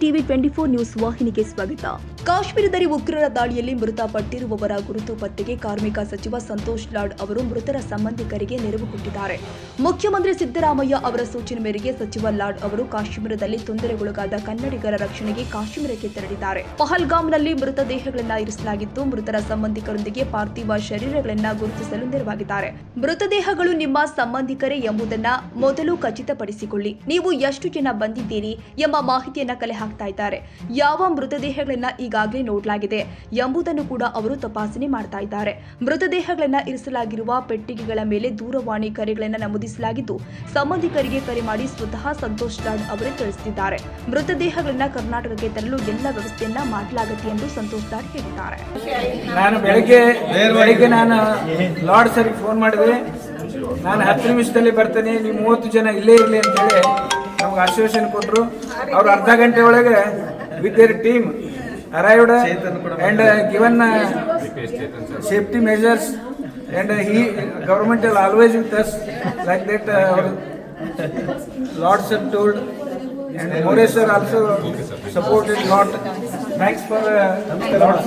TV twenty four news ವಾಹಿನಿಗೆ ಸ್ವಾಗತ. ಕಾಶ್ಮೀರದಲ್ಲಿ ಉಗ್ರರ ದಾಳಿಯಲ್ಲಿ ಮೃತಪಟ್ಟಿರುವವರ ಗುರುತು ಪತ್ತೆಗೆ ಕಾರ್ಮಿಕ ಸಚಿವ ಸಂತೋಷ್ ಲಾಡ್ ಅವರು ಮೃತರ ಸಂಬಂಧಿಕರಿಗೆ ನೆರವು ಕೊಟ್ಟಿದ್ದಾರೆ. ಮುಖ್ಯಮಂತ್ರಿ ಸಿದ್ದರಾಮಯ್ಯ ಅವರ ಸೂಚನೆ ಮೇರೆಗೆ ಸಚಿವ ಲಾಡ್ ಅವರು ಕಾಶ್ಮೀರದಲ್ಲಿ ತೊಂದರೆಗೊಳಗಾದ ಕನ್ನಡಿಗರ ರಕ್ಷಣೆಗೆ ಕಾಶ್ಮೀರಕ್ಕೆ ತೆರಳಿದ್ದಾರೆ. ಪಹಲ್ಗಾಮ್ನಲ್ಲಿ ಮೃತದೇಹಗಳನ್ನು ಇರಿಸಲಾಗಿದ್ದು, ಮೃತರ ಸಂಬಂಧಿಕರೊಂದಿಗೆ ಪಾರ್ಥಿವ ಶರೀರಗಳನ್ನ ಗುರುತಿಸಲು ನೆರವಾಗಿದ್ದಾರೆ. ಮೃತದೇಹಗಳು ನಿಮ್ಮ ಸಂಬಂಧಿಕರೇ ಎಂಬುದನ್ನ ಮೊದಲು ಖಚಿತಪಡಿಸಿಕೊಳ್ಳಿ. ನೀವು ಎಷ್ಟು ಜನ ಬಂದಿದ್ದೀರಿ ಎಂಬ ಮಾಹಿತಿಯನ್ನ ಕಲೆ ಹಾಕ್ತಾ ಇದ್ದಾರೆ. ಯಾವ ಮೃತದೇಹಗಳನ್ನ ಈಗಾಗಲೇ ನೋಡಲಾಗಿದೆ ಎಂಬುದನ್ನು ಕೂಡ ಅವರು ತಪಾಸಣೆ ಮಾಡ್ತಾ ಇದ್ದಾರೆ. ಮೃತದೇಹಗಳನ್ನ ಇರಿಸಲಾಗಿರುವ ಪೆಟ್ಟಿಗೆಗಳ ಮೇಲೆ ದೂರವಾಣಿ ಕರೆಗಳನ್ನ ನಮೂದಿಸಲಾಗಿದ್ದು, ಸಂಬಂಧಿಕರಿಗೆ ಕರೆ ಮಾಡಿ ಸ್ವತಃ ಸಂತೋಷ್ ಲಾಡ್ ಅವರೇ ತಿಳಿಸಿದ್ದಾರೆ. ಮೃತದೇಹಗಳನ್ನ ಕರ್ನಾಟಕಕ್ಕೆ ತರಲು ಎಲ್ಲ ವ್ಯವಸ್ಥೆಯನ್ನ ಮಾಡಲಾಗುತ್ತೆ ಎಂದು ಸಂತೋಷ್ ಲಾಡ್ ಹೇಳಿದ್ದಾರೆ. ನಾನು ಬೆಳಗ್ಗೆ ಬೆಳಗ್ಗೆ ನಾನು ಲಾರ್ಡ್ ಫೋನ್ ಮಾಡಿದೆ. ನಾನು ಹತ್ತು ನಿಮಿಷದಲ್ಲಿ ಬರ್ತೇನೆ. ನೀವು ಮೂವತ್ತು ಜನ ಇಲ್ಲೇ ಇರಲಿ ಅಂತೇಳಿ ನಮ್ಗೆ ಆಶ್ವಾಸನೆ ಕೊಟ್ಟರು ಅವ್ರು ಅರ್ಧ ಗಂಟೆ ಒಳಗೆ with their team arrived and given safety measures and he government ಅಲ್ಲಿ always with us like that lords and told and Moreshwar also supported lot thanks for lord